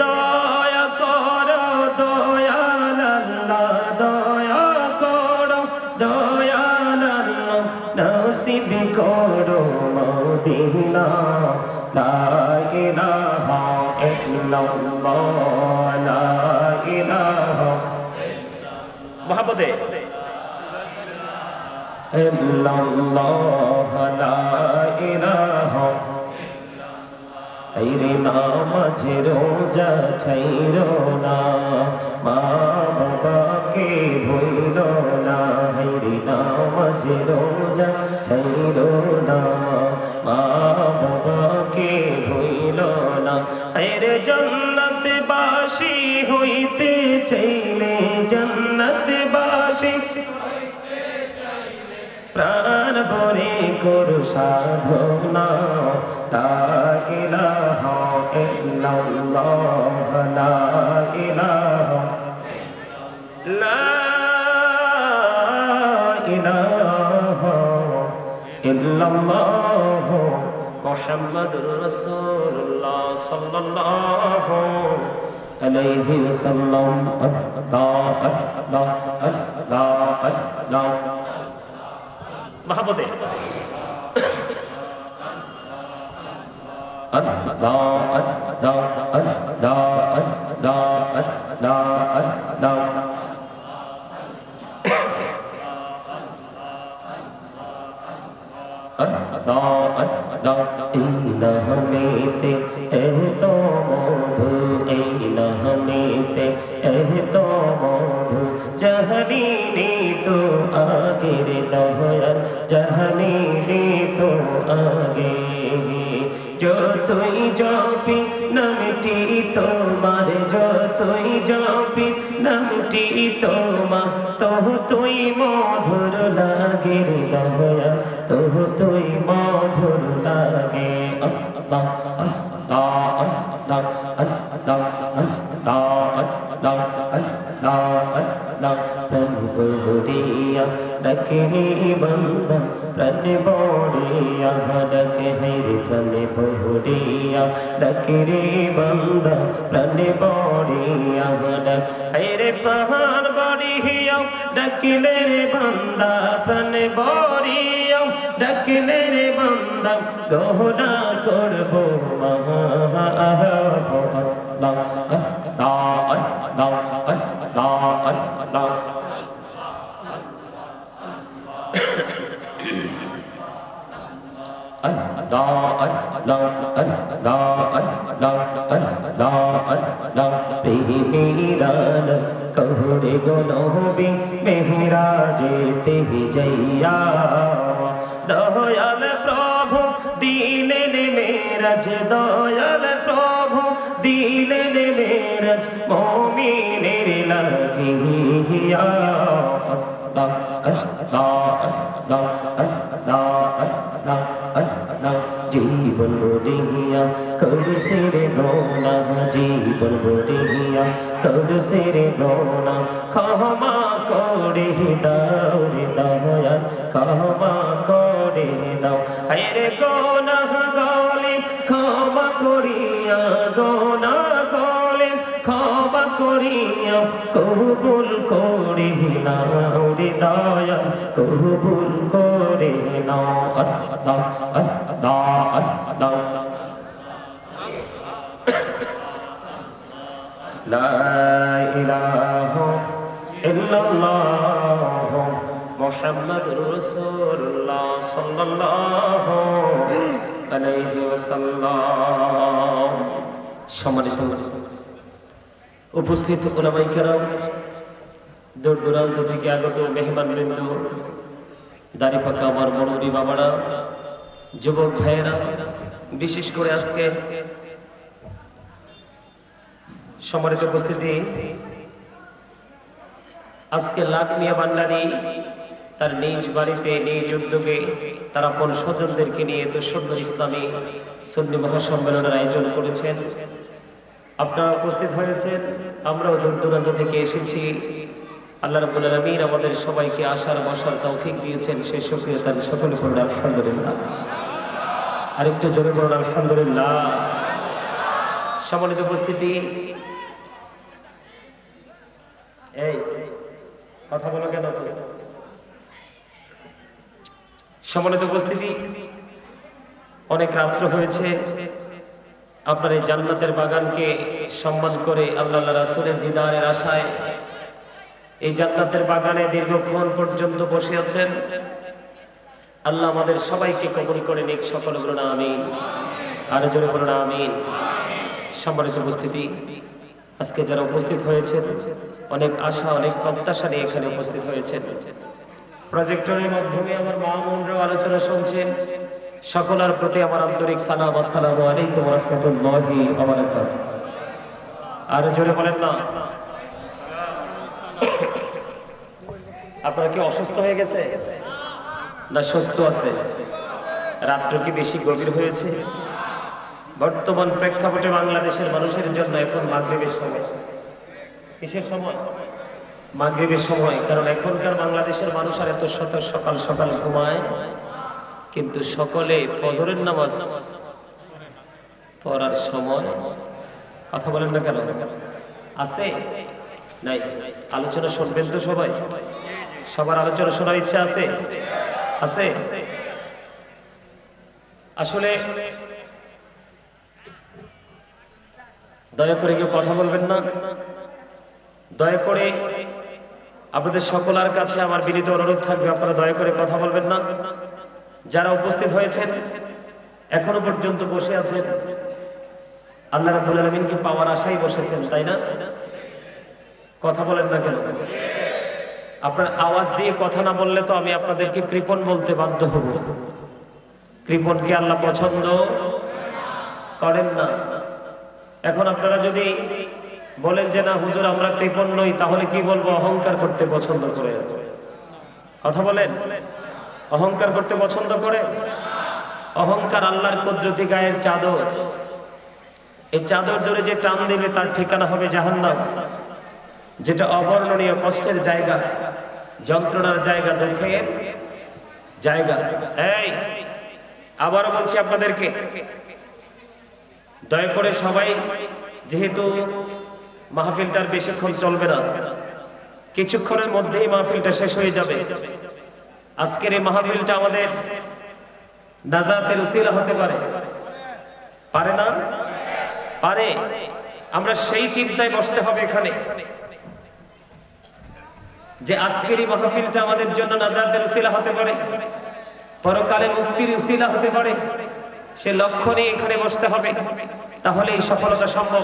দয়া করো দয়াল আল্লাহ দয়া করো দয়াল আল্লাহ নসিব করো মদিনা। লা ইলাহা ইল্লাল্লাহ, লা ইলাহা মহাপদে। ইল্লাল্লাহ আইরে নামাজে রোজা ছাইরো না, মা বাবাকে ভুইল না হাইরে নামাজে রোজা ছাইরো না, মা বাবাকে ভুইল না হইতে চাইলে জন্নত প্রাণ ভরে করু সাধনা লা ইলাহা ইল্লাল্লাহ, লা ইলাহা। লা ইলাহা ইল্লাল্লাহ। মুহাম্মাদুর রাসূলুল্লাহ সাল্লাল্লাহু আলাইহি ওয়াসাল্লাম। আল্লাহ আল্লাহ আল্লাহ আল্লাহ। মহাপদে Allah, Allah, Allah, নামটি তোমার যতই জপি নামটি তোমা তহ তুই মধুর লাগে দয়া তহ তুই মধুর লাগে আল্লাহ আল্লাহ আল্লাহ বড়িয়া ডাকে রে বন্দা প্রাণ বড়িয়া ডাকে হে রে প্রাণ বড়িয়া ডাকে রে বন্দা প্রাণ বড়িয়া ডাক হে রে প্রাণ বড়িয়া ডাকিলে রে বন্দা প্রাণ বড়িয়া ডাকিলে রে বন্দা গহনা করব মহা আল্লাহ कहरे गोलोबी मेहरा जेते ही जैया दयाल प्रभु दीने ने मेरज दयाल प्रभु दीने ने मेरज भूमि ने लगिया अल्लाह अल्लाह अल्लाह अल्लाह अल्लाह अल्लाह জীবন বলিয়া কব সে রে রোনা জীবন বলিয়া কব সে রে রোনা ক্ষমা করে দাও রে দয়াল, ক্ষমা করে দাও। হায় রে গো কবুল করে নাও রে দয়া কবুল করে নাও আল্লাহ আল্লাহ আল্লাহ لا إله إلا الله محمد رسول الله صلى الله عليه وسلم সম্মানিত উপস্থিত দূর দূরান্ত থেকে আগত মেহমান বৃন্দ, দাড়ি পাকা আমার মরুরি বাবারা, যুবক ভাইয়েরা, বিশেষ করে আজকে সম্মানিত উপস্থিতি, আজকে লাখ মিয়া বান্ডারি তার নিজ বাড়িতে, নিজ উদ্যোগে তার আপন স্বজনদেরকে নিয়ে তো সুন্দর ইসলামী সন্নি মহাসম্মেলনের আয়োজন করেছেন। আপনারা উপস্থিত হয়েছেন, আমরাও দূর দূরান্ত থেকে এসেছি। আল্লাহ রাব্বুল আলামিন আমাদের সবাইকে আসার বসার তৌফিক দিয়েছেন। সেই শুকরিয়া তার সকলে পড়ুন, আলহামদুলিল্লাহ। আরেকটু জোরে পড়ুন, আলহামদুলিল্লাহ। সম্মানিত উপস্থিতি, এই, কথা বলো কেন সম্মানিত উপস্থিতি, অনেক রাত্র হয়েছে। আপনার এই জান্নাতের বাগানকে সম্মান করে আল্লাহ রাসুলের দিদারের আশায় এই জান্নাতের বাগানে দীর্ঘক্ষণ পর্যন্ত বসে আছেন। আল্লাহ আমাদের সবাইকে কবুল করে নিক, সকল বলুন আমিন। আরও জোরে বলুন আমিন। সম্মানিত উপস্থিতি, আজকে যারা উপস্থিত হয়েছেন, অনেক আশা, অনেক প্রত্যাশা নিয়ে এখানে উপস্থিত হয়েছেন। প্রজেক্টরের মাধ্যমে আমার মা বোনরাও আলোচনা শুনছেন। সকলের প্রতি আমার আন্তরিক সালাম আসসালামু আলাইকুম রহমতুল্লাহি ওয়া বারাকাতুহু। আর জোরে বলেন না। আপনারা কি অসুস্থ হয়ে গেছে? না, সুস্থ আছে। রাত্র কি বেশি গভীর হয়েছে? বর্তমান প্রেক্ষাপটে বাংলাদেশের মানুষের জন্য এখন মাগরিবের সময়। কিসের সময়? মাগরিবের সময়, কারণ এখনকার বাংলাদেশের মানুষ আর এত শত সকাল সকাল ঘুমায়। কিন্তু সকলে ফজরের নামাজ পড়ার সময় কথা বলেন না কেন? আছে? নাই। আলোচনা শুনবেন তো সবাই? সবার আলোচনা শোনার ইচ্ছা আছে? আছে? আসলে দয়া করে কেউ কথা বলবেন না। দয়া করে আপনাদের সকলার কাছে আমার বিনীত অনুরোধ থাকবে, আপনারা দয়া করে কথা বলবেন না। যারা উপস্থিত হয়েছেন, এখনও পর্যন্ত বসে আছেন। আল্লাহ রাব্বুল আলামিনকে পাওয়ার আশাই বসেছেন, তাই না? কথা বলেন না কেন? আপনার আওয়াজ দিয়ে কথা না বললে তো আমি আপনাদেরকে কৃপণ বলতে বাধ্য হব। কৃপণকে আল্লাহ পছন্দ? করেন না। এখন আপনারা যদি বলেন যে, না, হুজুর, আমরা কৃপণ নই, তাহলে কি বলব? অহংকার করতে পছন্দ করে। কথা বলেন? অহংকার করতে পছন্দ করে? অহংকার আল্লাহর কুদরতি গায়ের চাদর। এই চাদর ধরে যে টান দেবে, তার ঠিকানা হবে জাহান্নাম। যেটা অবর্ণনীয় কষ্টের জায়গা, যন্ত্রণার জায়গা, দুঃখের জায়গা। এই, আবারও বলছি আপনাদেরকে, দয়া করে সবাই, যেহেতু মাহফিলটার বেশিক্ষণ চলবে না, কিছুক্ষণের মধ্যেই মাহফিলটা শেষ হয়ে যাবে। আজকের এই মাহফিলটা আমাদের নাজাতের উসিলা হতে পারে। পারে না? পারে। আমরা সেই চিন্তায় বসতে হবে এখানে। যে আজকের এই মাহফিলটা আমাদের জন্য নাজাতের উসিলা হতে পারে। পরকালে মুক্তির উসিলা হতে পারে। সে লক্ষ্য নিয়ে এখানে বসতে হবে। তাহলে এই সফলতা সম্ভব।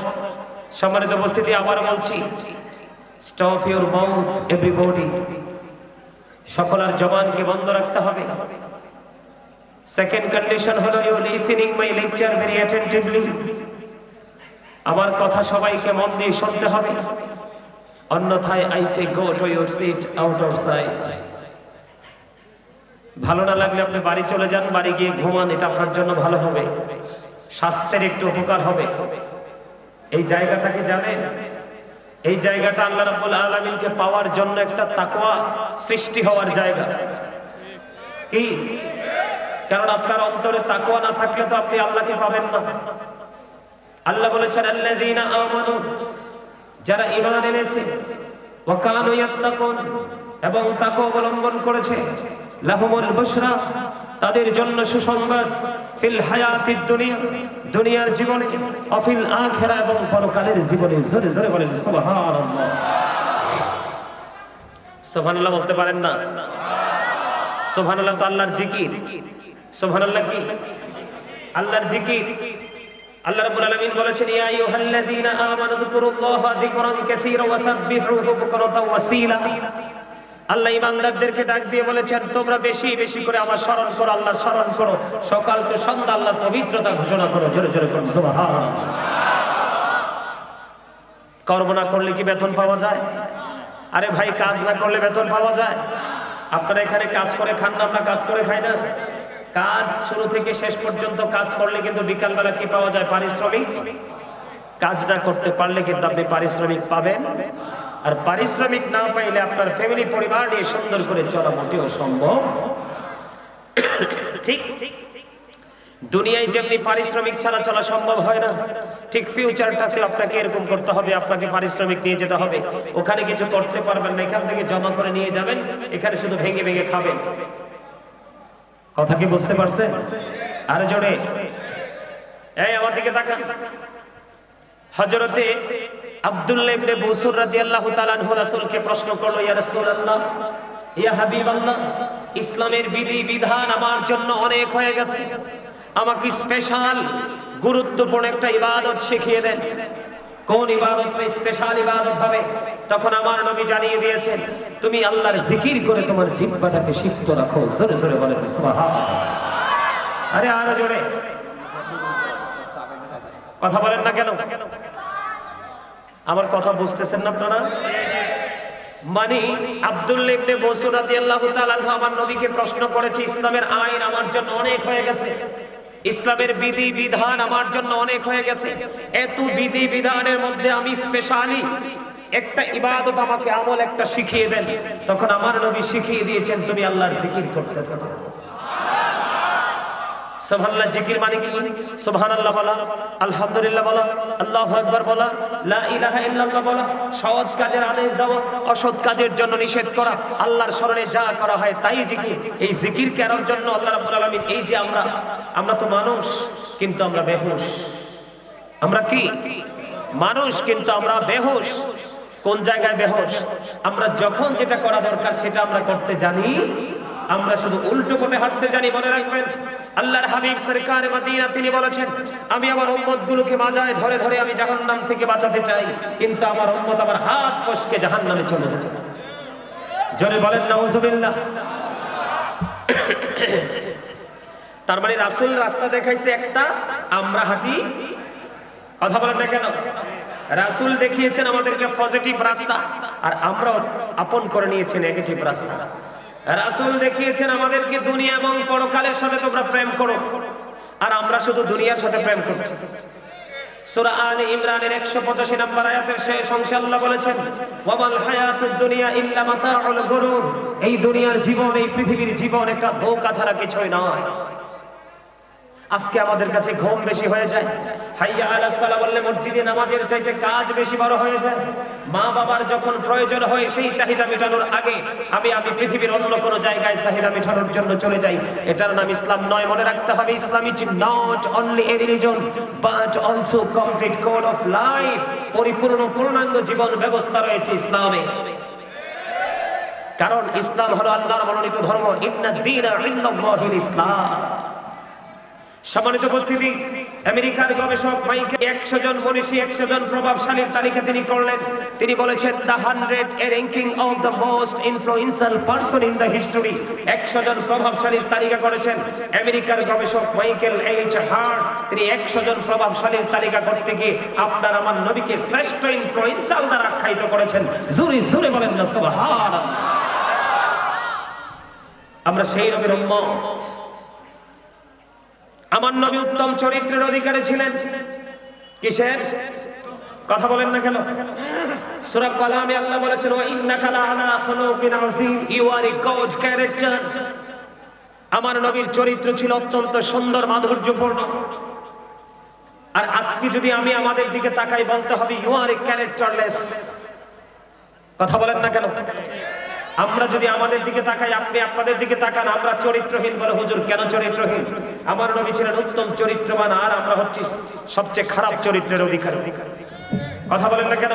সম্মানিত উপস্থিতি আবার বলছি স্টপ ইউর মাউথ এভরিবডি সকলের জবানকে বন্ধ রাখতে হবে। সেকেন্ড কন্ডিশন হলো you listening my lecture very attentively আমার কথা সবাইকে মন দিয়ে শুনতে হবে। অন্যথায় I say go to your seat out of sight ভালো না লাগলে আপনি বাড়ি চলে যান, বাড়ি গিয়ে ঘুমান, এটা আপনার জন্য ভালো হবে। স্বাস্থ্যের একটু উপকার হবে। এই জায়গাটাকে জানেন এই জায়গাটা আল্লাহ রাব্বুল আলামিনকে পাওয়ার জন্য একটা তাকওয়া সৃষ্টি হওয়ার জায়গা। কি? কারণ আপনার অন্তরে তাকওয়া না থাকলে তো আপনি আল্লাহকে পাবেন না। আল্লাহ বলেছেন, আল্লাযীনা আমানু, যারা ঈমান এনেছে, ওয়া কানু ইয়াত্তাকুন, এবং তাকওয়া অবলম্বন করেছে। লাহুমুল বুশরা, তাদের জন্য সুসংবাদ ফিল হায়াতিদ দুনিয়া, দুনিয়ার জীবনে, অফিল আখিরা এবং পরকালের জীবনে। জোরে জোরে বলেন, সুবহানাল্লাহ। সুবহানাল্লাহ বলতে পারেন না। সুবহানাল্লাহ তো আল্লাহর জিকির। সুবহানাল্লাহ কি? আল্লাহর জিকির। আল্লাহ রাব্বুল আলামিন বলেছেন, ইয়া আইয়ুহাল্লাযীনা আমানু যকুরুল্লাহা যিকরান কাসীরা ওয়া সাব্বিহুহু বুকরাতাও ওয়াসীলা। আল্লাহ ইমানদারদেরকে ডাক দিয়ে বলেছেন, তোমরা বেশি বেশি করে আমার স্মরণ করো, আল্লাহ স্মরণ করো। সকাল তো সন্ধ্যা আল্লাহ পবিত্রতা ঘোষণা করো। জোরে জোরে করো কর্ম না করলে কি বেতন পাওয়া যায়? আরে ভাই, কাজ না করলে বেতন পাওয়া যায়? আপনারা এখানে কাজ করে খান না, আমরা কাজ করে খাই না। কাজ শুরু থেকে শেষ পর্যন্ত কাজ করলে কিন্তু বিকালবেলা কি পাওয়া যায়? পারিশ্রমিক। কাজ না করতে পারলে কিন্তু আপনি পারিশ্রমিক পাবেন। আর পারিশ্রমিক না পাইলে আপনার ফ্যামিলি পরিবার নিয়ে সুন্দর করে চলা মোটেও সম্ভব। ঠিক ঠিক দুনিয়ায় যেমনি পারিশ্রমিক ছাড়া চলা সম্ভব হয় না, ঠিক ফিউচারটাতে আপনাকে এরকম করতে হবে, আপনাকে পারিশ্রমিক নিয়ে যেতে হবে। ওখানে কিছু করতে পারবেন না, এখান থেকে জমা করে নিয়ে যাবেন, এখানে শুধু ভেঙে ভেঙে খাবেন। কথা কি বুঝতে পারছেন আরও জোরে। এই, আমার দিকে তাকান। হযরতে আব্দুল্লাহ ইবনে বুসুর রাদিয়াল্লাহু তাআলা আনহু রাসূলকে প্রশ্ন করল, ইয়া রাসূলুল্লাহ, ইয়া হাবিবাল্লাহ, ইসলামের বিধি বিধান আমার জন্য অনেক হয়ে গেছে। আমাকে স্পেশাল গুরুত্বপূর্ণ একটা ইবাদত শিখিয়ে দেন। কোন ইবাদত স্পেশাল ইবাদত হবে? তখন আমার নবী জানিয়ে দিয়েছেন, তুমি আল্লাহর জিকির করে তোমার জিহ্বাটাকে সিক্ত রাখো। জোরে জোরে বলে সুবহানাল্লাহ। আরে আরও জোরে। কথা বলেন না কেন? আমার কথা বুঝতেছেন না আপনারা? মানে আব্দুল্লাহ ইবনে বসুর রাদিয়াল্লাহু তাআলা আমার নবীকে প্রশ্ন করেছে, ইসলামের আইন আমার জন্য অনেক হয়ে গেছে। ইসলামের বিধি বিধান আমার জন্য অনেক হয়ে গেছে। এত বিধি বিধানের মধ্যে আমি স্পেশালি একটা ইবাদত আমাকে আমল একটা শিখিয়ে দেন। তখন আমার নবী শিখিয়ে দিয়েছেন, তুমি আল্লাহর জিকির করতে থাকো। সুবহানাল্লাহ, জিকির মানে কি? সুবহানাল্লাহ বলা, আলহামদুলিল্লাহ বলা, আল্লাহু আকবার বলা, লা ইলাহা ইল্লাল্লাহ বলা, সৎ কাজের আদেশ দেওয়া, অসৎ কাজের জন্য নিষেধ করা, আল্লাহর স্মরণে যা করা হয় তাই জিকির। এই জিকির কেনার জন্য আল্লাহ রাব্বুল আলামিন, এই যে আমরা আমরা তো মানুষ, কিন্তু আমরা বেহুশ। আমরা কি? মানুষ, কিন্তু আমরা বেহুশ। কোন জায়গায় বেহুশ? আমরা যখন যেটা করা দরকার সেটা আমরা করতে জানি, আমরা শুধু উল্টো পথে হাঁটতে জানি, মনে রাখবেন। আল্লাহর হাবিব সরকার মদিনা, তিনি বলেছেন, আমি আমার উম্মত গুলোকে মাজায় ধরে ধরে আমি জাহান্নাম থেকে বাঁচাতে চাই। কিন্তু আমার উম্মত আমার হাত ফসকে জাহান্নামে চলে যেতে। জোরে বলেন, নাউজুবিল্লাহ। তার মানে রাসূল রাস্তা দেখাইছে একটা, আমরা হাঁটি। কথা বলেন না কেন? রাসূল দেখিয়েছেন আমাদেরকে পজিটিভ রাস্তা, আর আমরা আপন করে নিয়েছি নেগেটিভ রাস্তা। রাসূল দেখিয়েছেন, আমাদেরকে দুনিয়া এবং পরকালের সাথে তোমরা প্রেম করো। আর আমরা শুধু দুনিয়ার সাথে প্রেম করছি ইমরানের 185 নম্বর আয়াতের শেষ অংশে আল্লাহ বলেছেন দুনিয়া এই দুনিয়ার জীবন, এই পৃথিবীর জীবন একটা ধোঁকা ছাড়া কিছুই নয়। আজকে আমাদের কাছে ঘুম বেশি হয়ে যায়। হাইয়া আলা সালা বললে মসজিদে নামাজের চাইতে কাজ বেশি বড় হয়ে যায়। মা বাবার যখন প্রয়োজন হয় সেই চাহিদা মেটানোর আগে আমি আমি পৃথিবীর অন্য কোনো জায়গায় চাহিদা মেটানোর জন্য চলে যাই। এটার নাম ইসলাম নয়, মনে রাখতে হবে, Islam is not only a religion but also complete code of life পরিপূর্ণ পূর্ণাঙ্গ জীবন ব্যবস্থা রয়েছে ইসলামে। কারণ ইসলাম হলো আল্লাহর মনোনীত ধর্ম। ইন্না দীনা ইন্দাল্লাহিল ইসলাম। সম্মানিত উপস্থিতি, আমেরিকার গবেষক মাইকেল একশো জন মনীষী একশো জন প্রভাবশালীর তালিকা তিনি করলেন। তিনি বলেছেন the hundred a ranking of the most influential person in the history একশো জন প্রভাবশালীর তালিকা করেছেন। আমেরিকার গবেষক মাইকেল এইচ হার্ট, তিনি একশো জন প্রভাবশালীর তালিকা করতে গিয়ে আপনার আমার নবীকে শ্রেষ্ঠ ইনফ্লুয়েন্সাল দ্বারা আখ্যায়িত করেছেন। জুরি, জুরে বলেন না, সুবহানাল্লাহ। আমরা সেই নবীর উম্মত। আমার নবী উত্তম চরিত্রের অধিকারী ছিলেন। কিসের? কথা বলেন না কেন? সূরা কালামে আল্লাহ বলেছেন, ওয়া ইন্নাকা লাআলা খুলুকিন আযীম you are a good character আমার নবীর চরিত্র ছিল অত্যন্ত সুন্দর, মাধুর্যপূর্ণ। আর আজকে যদি আমি আমাদের দিকে তাকাই, বলতে হবে ইউ আর এ ক্যারেক্টারলেস কথা বলেন না কেন? আমরা যদি আমাদের দিকে তাকাই, আপনি আপনাদের দিকে তাকান, আমরা চরিত্রহীন বলে, হুজুর, কেন চরিত্রহীন আমার নবী ছিলেন উত্তম চরিত্রবান, আর আমরা হচ্ছি সবচেয়ে খারাপ চরিত্রের অধিকার কথা বলেন না কেন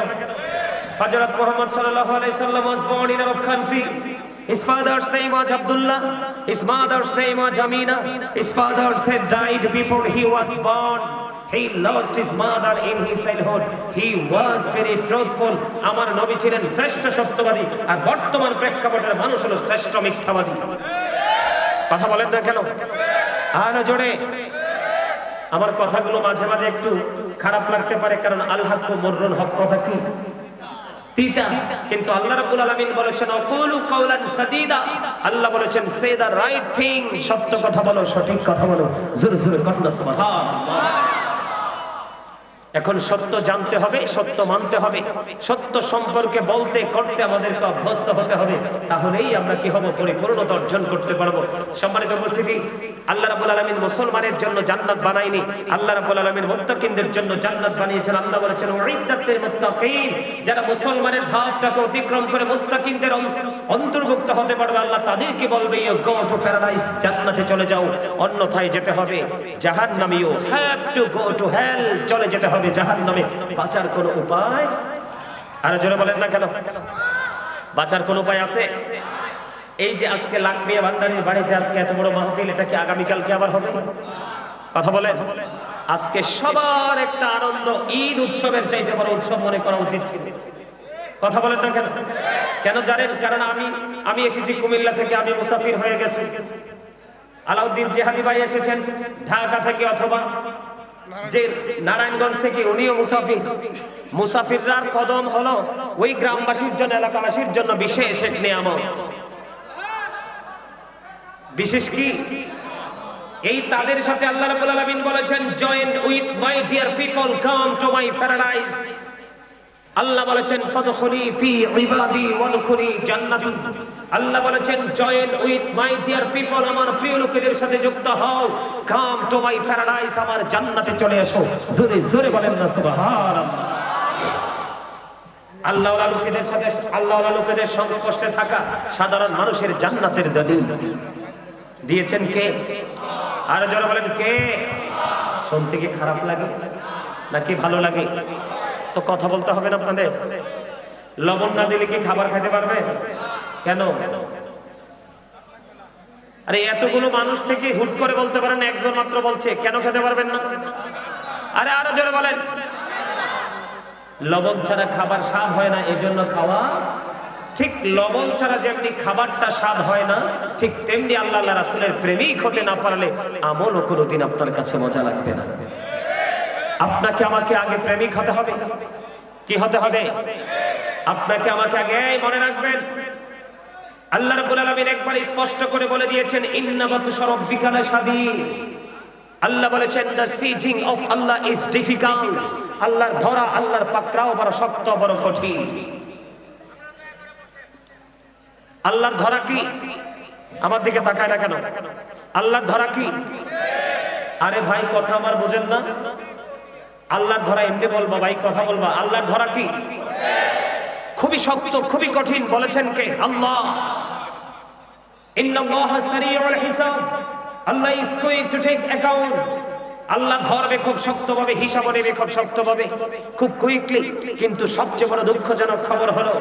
হযরত মুহাম্মদ সাল্লাল্লাহু আলাইহি সাল্লাম was born in our country His father's name was Abdullah. His mother's name was Amina. His father had died before he was born. He lost his mother in his childhood. He was very truthful. আমার নবী ছিলেন শ্রেষ্ঠ সত্যবাদী, আর বর্তমান প্রেক্ষাপটের মানুষ হলো শ্রেষ্ঠ মিথ্যাবাদী। কথা বলেন না কেন? আর জোরে। আমার কথাগুলো মাঝে মাঝে একটু খারাপ লাগতে পারে, কারণ আল হাক্ক হক কথা কি? তিতা। কিন্তু আল্লাহ রাব্বুল আলামিন বলেছেন, অকুলু কাওলান সাদীদা। আল্লাহ বলেছেন, সে দা রাইট থিং। সত্য কথা বলো, সঠিক কথা বলো। জোরে জোরে কথা সুবহানাল্লাহ এখন সত্য জানতে হবে, সত্য মানতে হবে। সত্য সম্পর্কে বলতে, করতে আমাদেরকে অভ্যস্ত হতে হবে। তাহলেই আমরা কি হব? পরিপূর্ণতা অর্জন করতে পারব। সম্মানিত উপস্থিতি আল্লাহ রাব্বুল আলামিন মুসলমানের জন্য জান্নাত বানায়নি। আল্লাহ রাব্বুল আলামিন মুত্তাকিনদের জন্য জান্নাত বানিয়েছেন। আল্লাহ বলেছেন উইদ্দাতুল মুত্তাকিন যারা মুসলমানের ধাপটাকে অতিক্রম করে মুত্তাকিনদের অন্তর্ভুক্ত হতে পারবে। আল্লাহ তাদেরকে বলবে ইউ গো টু প্যারাডাইস, জান্নাতে চলে যাও, অন্যথায় যেতে হবে জাহান্নামে you have to go to hell, চলে যেতে হবে জাহান্নামে। বাঁচার কোনো উপায়? আর জোরে বলেন না কেন? বাঁচার কোনো উপায় আছে? এই যে আজকে লাকমিয়া ভান্ডারির বাড়িতে আজকে এত বড় মাহফিল, এটা কি আগামীকালকে আবার হবে? কথা বলেন আজকে সবার একটা আনন্দ, ঈদ উৎসবের চাইতে বড় উৎসব মনে করা উচিত। কথা বলেন না কেন? কেন জানেন? কারণ আমি আমি এসেছি কুমিল্লা থেকে, আমি মুসাফির হয়ে গেছি। আলাউদ্দিন জেহাদি ভাই এসেছেন, ঢাকা থেকে অথবা যে নারায়ণগঞ্জ থেকে, উনিও মুসাফির। মুসাফিররার কদম হলো ওই গ্রামবাসীর জন্য, এলাকাবাসীর জন্য বিশেষ এক নিয়ামত। বিশেষ কি? এই তাদের সাথে আল্লাহ রাব্বুল আলামিন বলেছেন join with my dear people come to my paradise আল্লাহ বলেছেন ফাদখুলি ফি ইবাদি ওয়াদখুলি জান্নাতি আল্লাহ বলেছেন join with my dear people আমার প্রিয় লোকেদের সাথে যুক্ত হও। কাম টু মাই প্যারাডাইস আমার জান্নাতে চলে এসো। জোরে জোরে বলেন না, সুবহানাল্লাহ। আল্লাহ লোকেদের সাথে আল্লাহ লোকেদের সংস্পর্শে থাকা সাধারণ মানুষের জান্নাতের দলিল। দিয়েছেন কে? আর যারা বলেন, কে? শুনতে কি খারাপ লাগে? নাকি ভালো লাগে? তো কথা বলতে হবে না আপনাদের? লবণ না দিলে কি খাবার খেতে পারবে? কেন? আরে এতগুলো মানুষ থেকে হুট করে বলতে পারেন, একজন মাত্র বলছে, কেন খেতে পারবেন না? আরে আরও জোরে বলেন। লবণ ছাড়া খাবার স্বাদ হয় না, এজন্য খাওয়া ঠিক লবণ ছাড়া যেমনি খাবারটা স্বাদ হয় না, ঠিক তেমনি আল্লাহ রাসুলের প্রেমিক হতে না পারলে আমলও কোনোদিন আপনার কাছে মজা লাগবে না। আপনাকে আমাকে আগে প্রেমিক হতে হবে। কি হতে হবে? আপনাকে আমাকে আগে মনে রাখবেন। আল্লাহ রাব্বুল আলামিন একবার স্পষ্ট করে বলে দিয়েছেন ইন্নামাতু শারাব্বিকা লাশাদীদ। আল্লাহ বলেছেন the seizing of Allah is difficult আল্লাহর ধরা, আল্লাহর পাকড়াও বড় শক্ত, বড় কঠিন। আল্লাহর ধরা কি? আমার দিকে তাকায় না কেন? আল্লাহর ধরা কি? আরে ভাই, কথা আমার বোঝেন না। আল্লাহর ধরা এমনি বলবা, ভাই, কথা বলবা। আল্লাহর ধরা কি? খুবই শক্ত, খুবই কঠিন বলেছেন কে? আল্লাহ। Allah is going to take account আল্লাহ ধরবে খুব শক্তভাবে, হিসাব নেবে খুব শক্তভাবে, খুব কুইকলি কিন্তু সবচেয়ে বড় দুঃখজনক খবর হলো,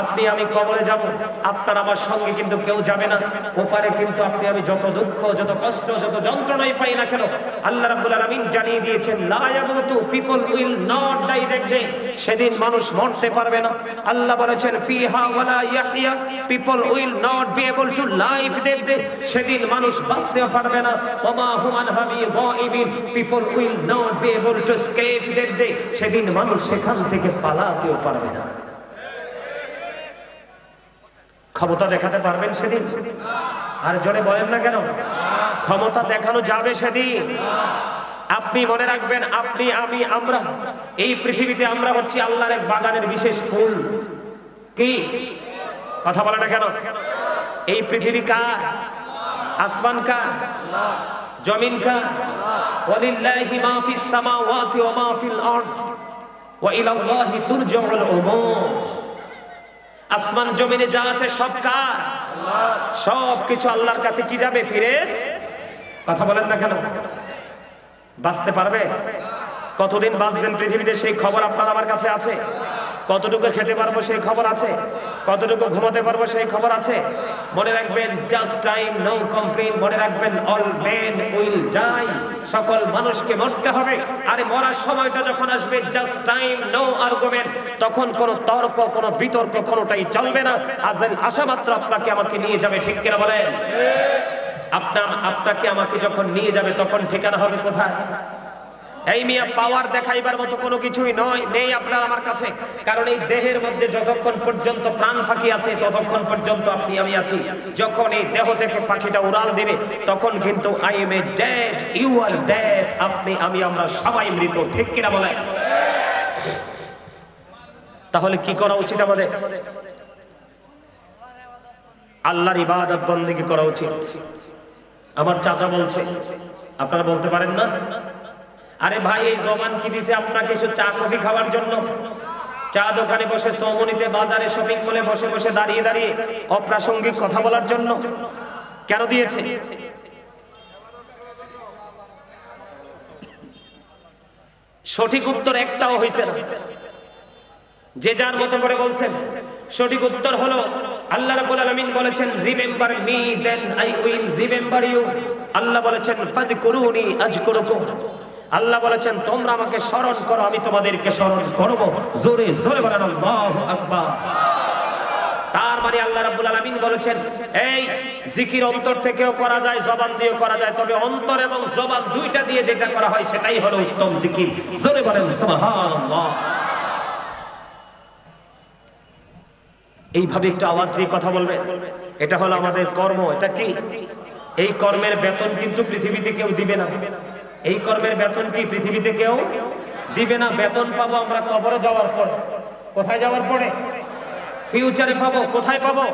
আপনি আমি কবরে যাব, আপনার আমার সঙ্গে কিন্তু কেউ যাবে না। ওপারে কিন্তু আপনি আমি যত দুঃখ, যত কষ্ট, যত যন্ত্রণাই পাই না কেন, আল্লাহ রাব্বুল আলামিন জানিয়ে দিয়েছেন, লা ইয়ামুতু people will not die that day. সেদিন মানুষ মরতে পারবে না। আল্লাহ বলেছেন, ফিহা ওয়ালা ইয়াহইয়া, people will not be able to live that day. সেদিন মানুষ বাঁচতেও পারবে না। ওমা হুমান হাবি গায়িবিন people will not be able to escape that day সেদিন মানুষ সেখান থেকে পালাতেও পারবে না। ক্ষমতা দেখাতে পারবেন সেদিন? আর জনে বলেন না কেন? ক্ষমতা দেখানো যাবে সেদিন। আপনি মনে রাখবেন, আপনি, আমি, আমরা, এই পৃথিবীতে আমরা হচ্ছি আল্লাহর এক বাগানের বিশেষ ফুল। কি? কথা বলে না কেন? এই পৃথিবী কার? আসমান কার? জমিন কার? ওয়ালিল্লাহি মা ফিস সামাওয়াতি ওয়া মা ফিল আরদ ওয়া ইলাল্লাহি তুরজাউল উমুর। আসমান জমিনে যা আছে সব কার? সব কিছু আল্লাহর কাছে কি যাবে ফিরে? কথা বলেন না কেন? বাঁচতে পারবে? কতদিন বাঁচবেন পৃথিবীতে সেই খবর আপনার আমার কাছে আছে? কতটুকু খেতে পারব সেই খবর আছে? কতটুকু ঘুমাতে পারব সেই খবর আছে? মনে রাখবেন জাস্ট টাইম নো কমপ্লেন মনে রাখবেন অল মেন উইল ডাই সকল মানুষকে মরতে হবে। আরে মরার সময়টা যখন আসবে জাস্ট টাইম নো আর্গুমেন্ট তখন কোনো তর্ক, কোনো বিতর্ক কোনোটাই চলবে না। আজের আশা মাত্র আপনাকে আমাকে নিয়ে যাবে, ঠিক কিনা বলেন? আপনার, আপনাকে আমাকে যখন নিয়ে যাবে, তখন ঠিকানা হবে কোথায়? এই মিয়া পাওয়ার দেখাইবার মতো কোনো কিছুই নয়, নেই আপনার আমার কাছে। কারণ এই দেহের মধ্যে যতক্ষণ পর্যন্ত প্রাণ পাখি আছে, ততক্ষণ পর্যন্ত আপনি আমি আছি। যখন এই দেহ থেকে পাখিটা উড়াল দিবে, তখন কিন্তু I am a dead you are dead আপনি, আমি, আমরা সবাই মৃত, ঠিক কিনা বলে তাহলে কি করা উচিত আমাদের? আল্লাহর ইবাদত বন্দেগী করা উচিত। আমার চাচা বলছে, আপনারা বলতে পারেন না? আরে ভাই, এই জবান কি দিছে আপনাকে শুধু চা, কফি খাওয়ার জন্য? চা দোকানে বসে সৌমনিতে বাজারে শপিং মলে বসে বসে দাঁড়িয়ে দাঁড়িয়ে অপ্রাসঙ্গিক কথা বলার জন্য কেন দিয়েছে? সঠিক উত্তর একটাও হয়েছে না। যে যার মতো করে বলছেন, সঠিক উত্তর হলো, আল্লাহ রাব্বুল আলামিন বলেছেন remember me then I will remember you আল্লাহ বলেছেন ফাযকুরুনি আযকুরুকুম আল্লাহ বলেছেন, তোমরা আমাকে স্মরণ করো, আমি তোমাদেরকে স্মরণ করব। জোরে জোরে বলেন মানে এইভাবে একটু আওয়াজ দিয়ে কথা বলবেন এটা হলো আমাদের কর্ম, এটা কি? এই কর্মের বেতন কিন্তু পৃথিবীতে কেউ দিবে না। এই কর্মের বেতন কি পৃথিবীতে কেউ দিবে না? বেতন পাবো আমরা কবরে যাওয়ার পর। কোথায় যাওয়ার পরে? ফিউচারে পাবো। কোথায় পাবো?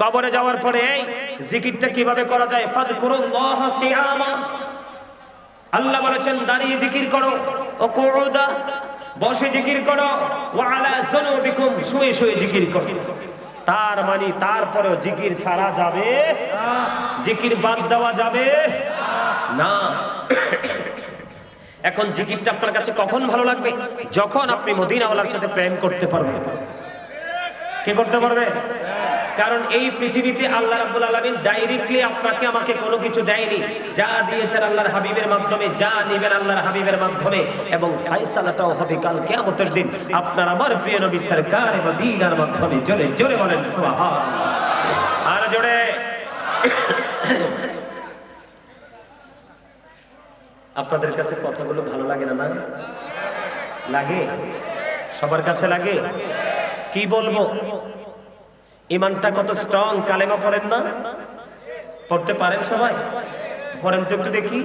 কবরে যাওয়ার পরে। এই জিকিরটা কীভাবে করা যায়? ফাদ করুন আল্লাহ বলেছেন, দাঁড়িয়ে জিকির করো। ও কুউদা বসে জিকির করো। ওয়া আলা যুনুবিকুম, শুয়ে শুয়ে জিকির করো। তার মানে তারপরেও জিকির ছাড়া যাবে জিকির বাদ দেওয়া যাবে না। এখন জিকিরটা আপনার কাছে কখন ভালো লাগবে? যখন আপনি মদিনাওয়ালার সাথে প্রেম করতে পারবেন। কে করতে পারবে? কারণ এই পৃথিবীতে আল্লাহ রাব্বুল আলামিন ডাইরেক্টলি আপনাকে আমাকে কোনো কিছু দেয়নি। যা দিয়েছেন আল্লাহর হাবিবের মাধ্যমে, যা নেবেন আল্লাহর হাবিবের মাধ্যমে। এবং ফাইসালাটাও হবে কাল কিয়ামতের দিন। আপনার আমার প্রিয় নবী সরকার এবং দিনার মাধ্যমে। জোরে জোরে বলেন সুবহান আর জোরে। আপনাদের কাছে কথাগুলো ভালো লাগে না না? লাগে? সবার কাছে লাগে? কি বলব? ইমানটা কত স্ট্রং কালেমা পড়েন না? পড়তে পারেন সবাই? পড়েন তো একটু দেখি।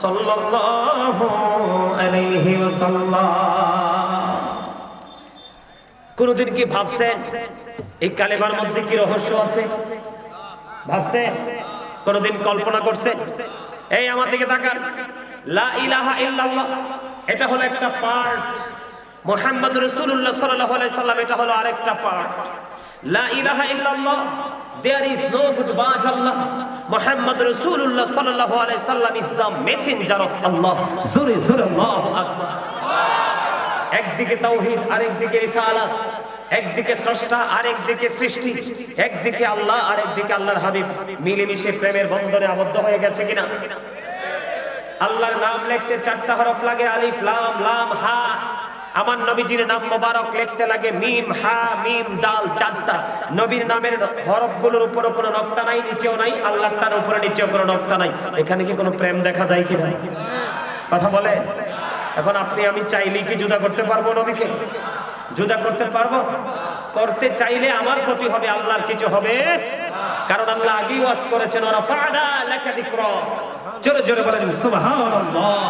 সাল্লাল্লাহু আলাইহি ওয়াসাল্লাম। কোনদিন কি ভাবছেন এই কালেমার মধ্যে কি রহস্য আছে? ভাবছেন? কোনদিন কল্পনা করছেন? এই আমার দিকে তাকান। লা ইলাহা ইল্লাল্লাহ। এটা হলো একটা পার্ট। মুহাম্মদ রাসূলুল্লাহ সাল্লাল্লাহু আলাইহি সাল্লাম, এটা হলো আরেকটা পার্ট। লা ইলাহা ইল্লাল্লাহ there is no good but Allah. Muhammad রাসূলুল্লাহ সাল্লাল্লাহু আলাইহি সাল্লাম is the messenger of Allah জোরে জোরে, আল্লাহু আকবার। একদিকে তাওহীদ, আরেকদিকে রিসালাত। একদিকে স্রষ্টা, আরেকদিকে সৃষ্টি। একদিকে আল্লাহ, আরেকদিকে আল্লাহর হাবিব। মিলেমিশে প্রেমের বন্ধনে আবদ্ধ হয়ে গেছে কিনা? আল্লাহর নাম লিখতে চারটা হরফ লাগে, আলিফ, লাম লাম, হা। আমার নবীজির নাম মোবারক লিখতে লাগে, মিম, হা, মিম, দাল, চারটা। নবীর নামের হরফগুলোর উপরও কোনো নক্তা নাই, নিচেও নাই আল্লাহ তার উপরে নিচেও কোনো নক্তা নাই। এখানে কি কোনো প্রেম দেখা যায় কিনা? কথা বলে এখন আপনি, আমি চাইলেই কি জুদা করতে পারব নবীকে? জুদা করতে পারব? করতে চাইলে আমার ক্ষতি হবে, আল্লাহর কিছু হবে। কারণ আল্লাহ আগেই ওয়াজ করেছেন ওরা ফাডা লেখা জোরে জোরে বলেন, সুবহানাল্লাহ।